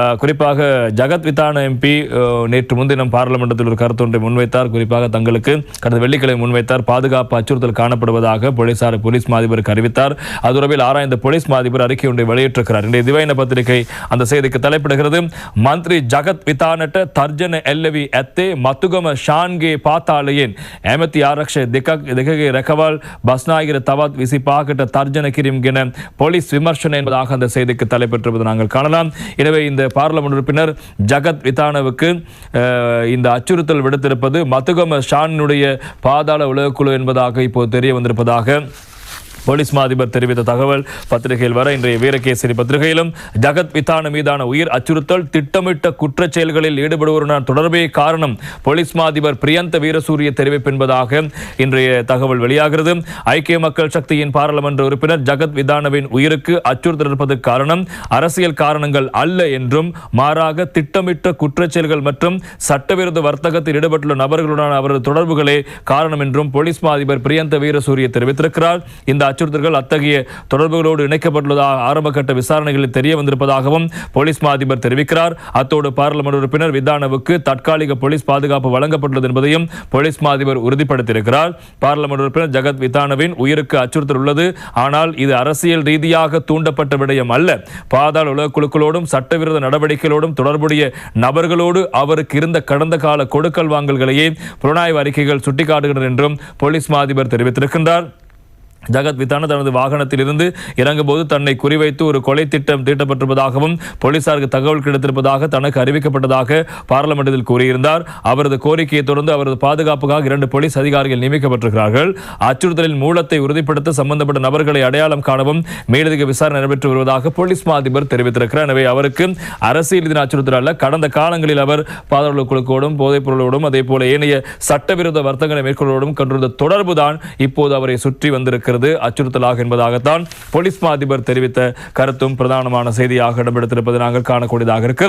குறிப்பாக ஜகத் விதான எம்பி நேற்று முன்தினம் பாராளுமன்றத்தில் ஒரு கருத்தொன்றை முன்வைத்தார். குறிப்பாக தங்களுக்கு கடந்த வெள்ளிக்கிழமை முன்வைத்தார். பாதுகாப்பு அச்சுறுத்தல் காணப்படுவதாக போலீசார் போலீஸ் மாதிபருக்கு அறிவித்தார். அது ஆராய்ந்த போலீஸ் மாதிபர் அறிக்கை ஒன்றை வெளியிட்டிருக்கிறார். இன்றைய திவைன பத்திரிகை அந்த செய்திக்கு தலைப்பிடுகிறது. மந்திரி ஜகத் விதானட்ட தர்ஜன எல்லவி அத்தே மத்துகம ஷான்கே பாத்தாலையேன். ஏமத்தி ஆரக்ஷ திக திககே ரெகவால் பஸ்நாயகிர தவாத் விசி பாகட்ட தர்ஜன கிரிம்கின போலீஸ் விமர்சனம் என்பதாக அந்த செய்திக்கு தலைப்பெற்றிருப்பது நாங்கள் காணலாம். எனவே இந்த பார்லமெண்ட் உறுப்பினர் ஜகத் விதானவுக்கு இந்த அச்சுறுத்தல் விடுத்திருப்பது மத்துகம ஷானினுடைய பாதாள உலகக்குழு என்பதாக இப்போது தெரிய வந்திருப்பதாக போலீஸ் மா அதிபர் தெரிவித்த தகவல் பத்திரிகையில் வர இன்றைய வீரகேசரி பத்திரிகையிலும் ஜகத் வித்தான மீதான உயிர் அச்சுறுத்தல் திட்டமிட்ட குற்ற செயல்களில் ஈடுபடுவோருடன் தொடர்பே காரணம் போலீஸ் மா அதிபர் பிரியந்த வீரசூரிய தெரிவிப்பு என்பதாக இன்றைய தகவல் வெளியாகிறது. ஐக்கிய மக்கள் சக்தியின் பாராளுமன்ற உறுப்பினர் ஜகத் விதானவின் உயிருக்கு அச்சுறுத்தல் இருப்பதற்கு காரணம் அரசியல் காரணங்கள் அல்ல என்றும் மாறாக திட்டமிட்ட குற்றச்செயல்கள் மற்றும் சட்டவிரோத வர்த்தகத்தில் ஈடுபட்டுள்ள நபர்களுடன் அவரது தொடர்புகளே காரணம் என்றும் போலீஸ் மா அதிபர் பிரியந்த வீரசூரிய தெரிவித்திருக்கிறார். இந்த அச்சுறுத்தல்கள் அத்தகைய தொடர்புகளோடு இணைக்கப்பட்டுள்ளதாக ஆரம்ப கட்ட விசாரணைகளில் தெரிய வந்திருப்பதாகவும் போலீஸ் மா அதிபர் தெரிவிக்கிறார். அத்தோடு பாராளுமன்ற உறுப்பினர் விதானவுக்கு தற்காலிக போலீஸ் பாதுகாப்பு வழங்கப்பட்டுள்ளது என்பதையும் போலீஸ் மா அதிபர் உறுதிப்படுத்தியிருக்கிறார். பாராளுமன்ற உறுப்பினர் ஜகத் விதானவின் உயிருக்கு அச்சுறுத்தல் உள்ளது. ஆனால் இது அரசியல் ரீதியாக தூண்டப்பட்ட விடயம் அல்ல. பாதாள உலக குழுக்களோடும் சட்டவிரோத நடவடிக்கைகளோடும் தொடர்புடைய நபர்களோடு அவருக்கு இருந்த கடந்த கால கொடுக்கல் வாங்கல்களையே புலனாய்வு அறிக்கைகள் சுட்டிக்காட்டுகின்றன என்றும் போலீஸ் மாதிபர் தெரிவித்திருக்கின்றார். ஜகத் வித்தான தனது வாகனத்தில் இருந்து இறங்கும்போது தன்னை குறிவைத்து ஒரு கொலை திட்டம் தீட்டப்பட்டிருப்பதாகவும் போலீசாருக்கு தகவல் கிடைத்திருப்பதாக தனக்கு அறிவிக்கப்பட்டதாக பார்லமெண்டத்தில் கூறியிருந்தார். அவரது கோரிக்கையை தொடர்ந்து அவரது பாதுகாப்புக்காக இரண்டு போலீஸ் அதிகாரிகள் நியமிக்கப்பட்டிருக்கிறார்கள். அச்சுறுத்தலின் மூலத்தை உறுதிப்படுத்த சம்பந்தப்பட்ட நபர்களை அடையாளம் காணவும் மேலதிக விசாரணை நடைபெற்று வருவதாக போலீஸ் மா அதிபர் தெரிவித்திருக்கிறார். எனவே அவருக்கு அரசியல் இதன் அச்சுறுத்தல் அல்ல. கடந்த காலங்களில் அவர் பாதாள குழுக்களோடும் போதைப் பொருளோடும் அதே போல ஏனைய சட்டவிரோத வர்த்தகங்களை மேற்கொள்வதோடும் கொண்டிருந்த தொடர்புதான் இப்போது அவரை சுற்றி வந்திருக்கிறது. அச்சுறுத்தலாக என்பதாகத்தான் போலீஸ் மாதிபர் தெரிவித்த கருத்தும் பிரதானமான செய்தியாக இடம்பெடுத்திருப்பது நாங்கள் காணக்கூடியதாக இருக்கிறது.